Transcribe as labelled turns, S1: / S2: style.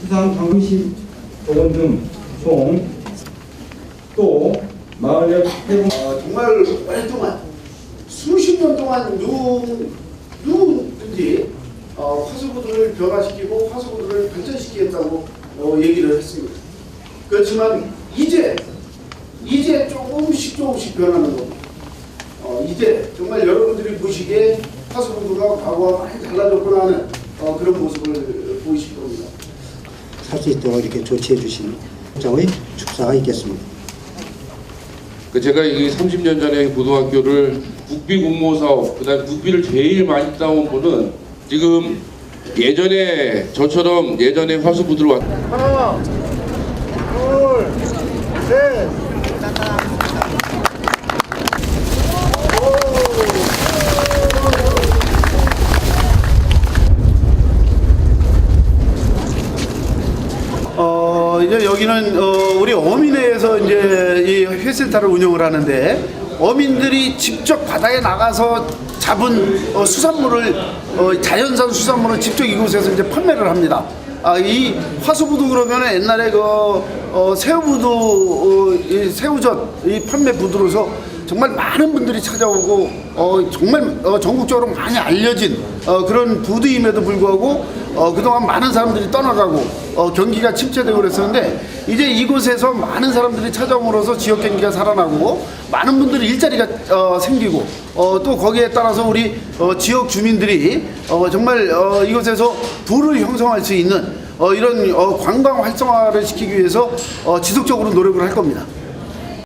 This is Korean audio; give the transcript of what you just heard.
S1: 수상 방식 보건 등총또 마을역 해봉
S2: 어, 정말 오랫동안 수십 년 동안 누, 누구든지 어, 화수구들을 변화시키고 화수구들을 발전시키겠다고 어, 얘기를 했습니다. 그렇지만 이제 이제 조금씩 조금씩 변하는 겁니다. 어, 이제 정말 여러분들이 보시기에 화수구가 과거와 많이 달라졌구나 하는 어, 그런 모습을 보이실 겁니다.
S3: 살 수 있도록 이렇게 조치해 주시는 장의 축사가 있겠습니다.
S4: 그 제가 이 30년 전에 고등학교를 국비 공모 사업, 그 다음 국비를 제일 많이 따온 분은 지금 예전에 저처럼 예전에 화수부들 왔.
S2: 하나, 둘, 셋. 어 이제 여기는 어, 우리 어민회에서 이제 이 회센터를 운영을 하는데 어민들이 직접 바다에 나가서 잡은 어, 수산물을 어, 자연산 수산물을 직접 이곳에서 이제 판매를 합니다. 아, 이 화수부도 그러면 옛날에 그 어, 새우부도 어, 이 새우젓 이 판매 부두로서 정말 많은 분들이 찾아오고 어, 정말 어, 전국적으로 많이 알려진 어, 그런 부두임에도 불구하고 어, 그동안 많은 사람들이 떠나가고 어, 경기가 침체되고 그랬었는데 이제 이곳에서 많은 사람들이 찾아옴으로써 지역 경기가 살아나고 많은 분들이 일자리가 어, 생기고 어, 또 거기에 따라서 우리 어, 지역 주민들이 어, 정말 어, 이곳에서 부를 형성할 수 있는 어, 이런 어, 관광 활성화를 시키기 위해서 어, 지속적으로 노력을 할 겁니다.